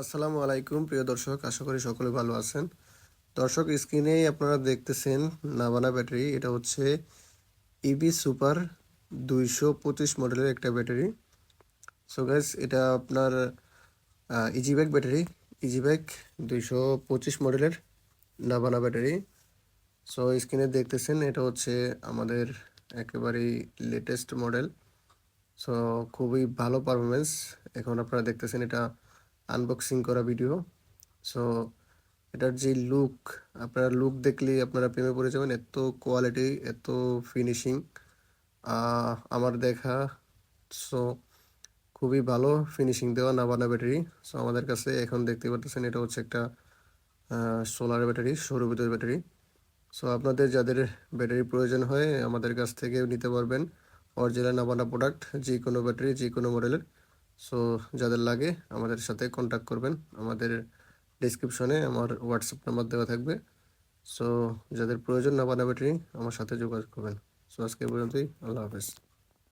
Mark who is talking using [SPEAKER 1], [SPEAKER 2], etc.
[SPEAKER 1] আসসালামু আলাইকুম, প্রিয় দর্শক, আশা করি সকলে ভালো আছেন। দর্শক, স্ক্রিনেই আপনারা দেখতেছেন নাবানা ব্যাটারি। এটা হচ্ছে ইবি সুপার দুইশো পঁচিশ মডেলের একটা ব্যাটারি। সো গাইস এটা আপনার ইজিব্যাক ব্যাটারি। ইজিব্যাক দুইশো পঁচিশ মডেলের নাবানা ব্যাটারি। সো স্ক্রিনে দেখতেছেন, এটা হচ্ছে আমাদের একেবারেই লেটেস্ট মডেল সো খুবই ভালো পারফরমেন্স এখন আপনারা দেখতেছেন এটা আনবক্সিং করা ভিডিও সো এটার যে লুক আপনারা লুক দেখলেই আপনারা প্রেমে পড়ে যাবেন, এত কোয়ালিটি এত ফিনিশিং আমার দেখা সো খুবই ভালো ফিনিশিং দেওয়া নাবানা ব্যাটারি সো আমাদের কাছে এখন দেখতে পাচ্ছেন এটা হচ্ছে একটা সোলার ব্যাটারি সৌরবিদ্যুৎ ব্যাটারি সো আপনাদের যাদের ব্যাটারি প্রয়োজন হয়, আমাদের কাছ থেকে নিতে পারবেন। অরিজিনাল নাবানা প্রোডাক্ট যে কোনো ব্যাটারি যে কোনো মডেলের সো যাদের লাগে, আমাদের সাথে কন্ট্যাক্ট করবেন। আমাদের ডিসক্রিপশনে আমার হোয়াটসঅ্যাপ নাম্বার দেওয়া থাকবে। সো যাদের প্রয়োজন না বানাবে ট্রেনিং আমার সাথে যোগাযোগ করবেন। সো আজকে পর্যন্তই। আল্লাহ হাফেজ।